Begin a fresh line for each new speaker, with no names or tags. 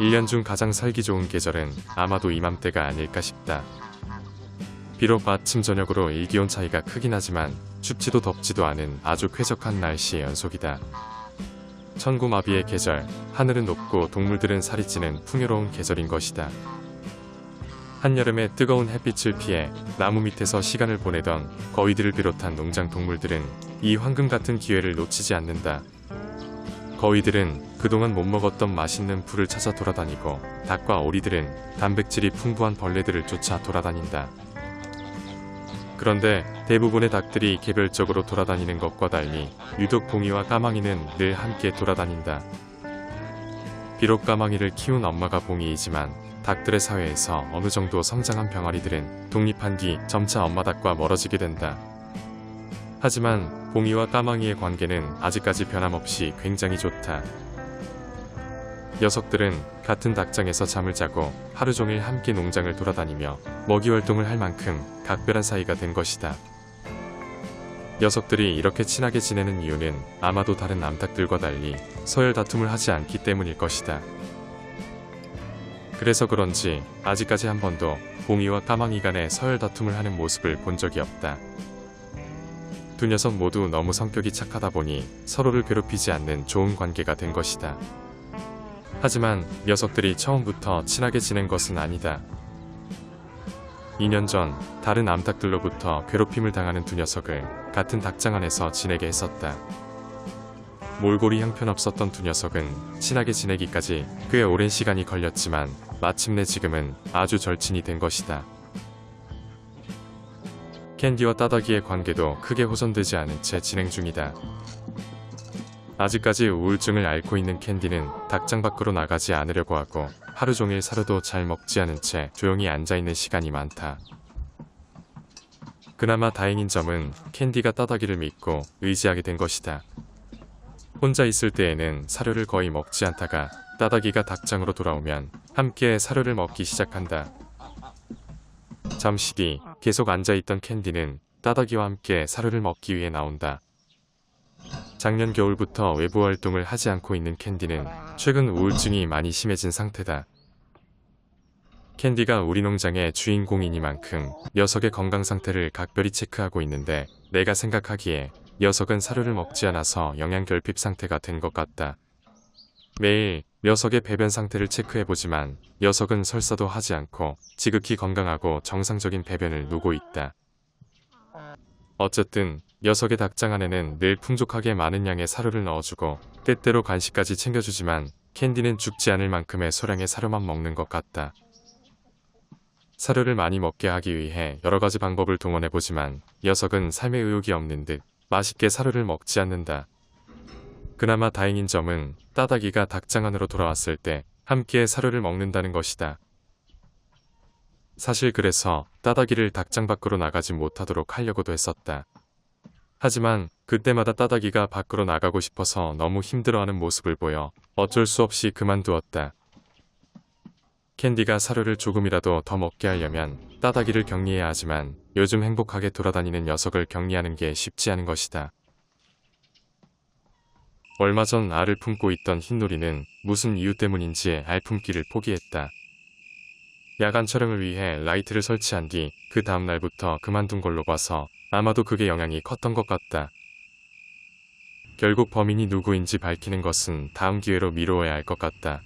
1년 중 가장 살기 좋은 계절은 아마도 이맘때가 아닐까 싶다. 비록 아침 저녁으로 일기온 차이가 크긴 하지만 춥지도 덥지도 않은 아주 쾌적한 날씨의 연속이다. 천고마비의 계절, 하늘은 높고 동물들은 살이 찌는 풍요로운 계절인 것이다. 한여름에 뜨거운 햇빛을 피해 나무 밑에서 시간을 보내던 거위들을 비롯한 농장 동물들은 이 황금 같은 기회를 놓치지 않는다. 거위들은 그동안 못 먹었던 맛있는 풀을 찾아 돌아다니고 닭과 오리들은 단백질이 풍부한 벌레들을 쫓아 돌아다닌다. 그런데 대부분의 닭들이 개별적으로 돌아다니는 것과 달리 유독 봉이와 까망이는 늘 함께 돌아다닌다. 비록 까망이를 키운 엄마가 봉이이지만 닭들의 사회에서 어느 정도 성장한 병아리들은 독립한 뒤 점차 엄마 닭과 멀어지게 된다. 하지만 봉이와 까망이의 관계는 아직까지 변함없이 굉장히 좋다. 녀석들은 같은 닭장에서 잠을 자고 하루 종일 함께 농장을 돌아다니며 먹이 활동을 할 만큼 각별한 사이가 된 것이다. 녀석들이 이렇게 친하게 지내는 이유는 아마도 다른 남닭들과 달리 서열 다툼을 하지 않기 때문일 것이다. 그래서 그런지 아직까지 한 번도 봉이와 까망이 간의 서열 다툼을 하는 모습을 본 적이 없다. 두 녀석 모두 너무 성격이 착하다 보니 서로를 괴롭히지 않는 좋은 관계가 된 것이다. 하지만 녀석들이 처음부터 친하게 지낸 것은 아니다. 2년 전 다른 암탉들로부터 괴롭힘을 당하는 두 녀석을 같은 닭장 안에서 지내게 했었다. 몰골이 형편없었던 두 녀석은 친하게 지내기까지 꽤 오랜 시간이 걸렸지만 마침내 지금은 아주 절친이 된 것이다. 캔디와 따다기의 관계도 크게 호전되지 않은 채 진행 중이다. 아직까지 우울증을 앓고 있는 캔디는 닭장 밖으로 나가지 않으려고 하고 하루 종일 사료도 잘 먹지 않은 채 조용히 앉아있는 시간이 많다. 그나마 다행인 점은 캔디가 따다기를 믿고 의지하게 된 것이다. 혼자 있을 때에는 사료를 거의 먹지 않다가 따다기가 닭장으로 돌아오면 함께 사료를 먹기 시작한다. 잠시 뒤 계속 앉아있던 캔디는 따다기와 함께 사료를 먹기 위해 나온다. 작년 겨울부터 외부 활동을 하지 않고 있는 캔디는 최근 우울증이 많이 심해진 상태다. 캔디가 우리 농장의 주인공이니만큼 녀석의 건강 상태를 각별히 체크하고 있는데 내가 생각하기에 녀석은 사료를 먹지 않아서 영양 결핍 상태가 된 것 같다. 매일 녀석의 배변 상태를 체크해보지만 녀석은 설사도 하지 않고 지극히 건강하고 정상적인 배변을 누고 있다. 어쨌든 녀석의 닭장 안에는 늘 풍족하게 많은 양의 사료를 넣어주고 때때로 간식까지 챙겨주지만 캔디는 죽지 않을 만큼의 소량의 사료만 먹는 것 같다. 사료를 많이 먹게 하기 위해 여러 가지 방법을 동원해보지만 녀석은 삶의 의욕이 없는 듯 맛있게 사료를 먹지 않는다. 그나마 다행인 점은 따다기가 닭장 안으로 돌아왔을 때 함께 사료를 먹는다는 것이다. 사실 그래서 따다기를 닭장 밖으로 나가지 못하도록 하려고도 했었다. 하지만 그때마다 따다기가 밖으로 나가고 싶어서 너무 힘들어하는 모습을 보여 어쩔 수 없이 그만두었다. 캔디가 사료를 조금이라도 더 먹게 하려면 따다기를 격리해야 하지만 요즘 행복하게 돌아다니는 녀석을 격리하는 게 쉽지 않은 것이다. 얼마 전 알을 품고 있던 흰놀이는 무슨 이유 때문인지 알 품기를 포기했다. 야간 촬영을 위해 라이트를 설치한 뒤 그 다음 날부터 그만둔 걸로 봐서 아마도 그게 영향이 컸던 것 같다. 결국 범인이 누구인지 밝히는 것은 다음 기회로 미루어야 할 것 같다.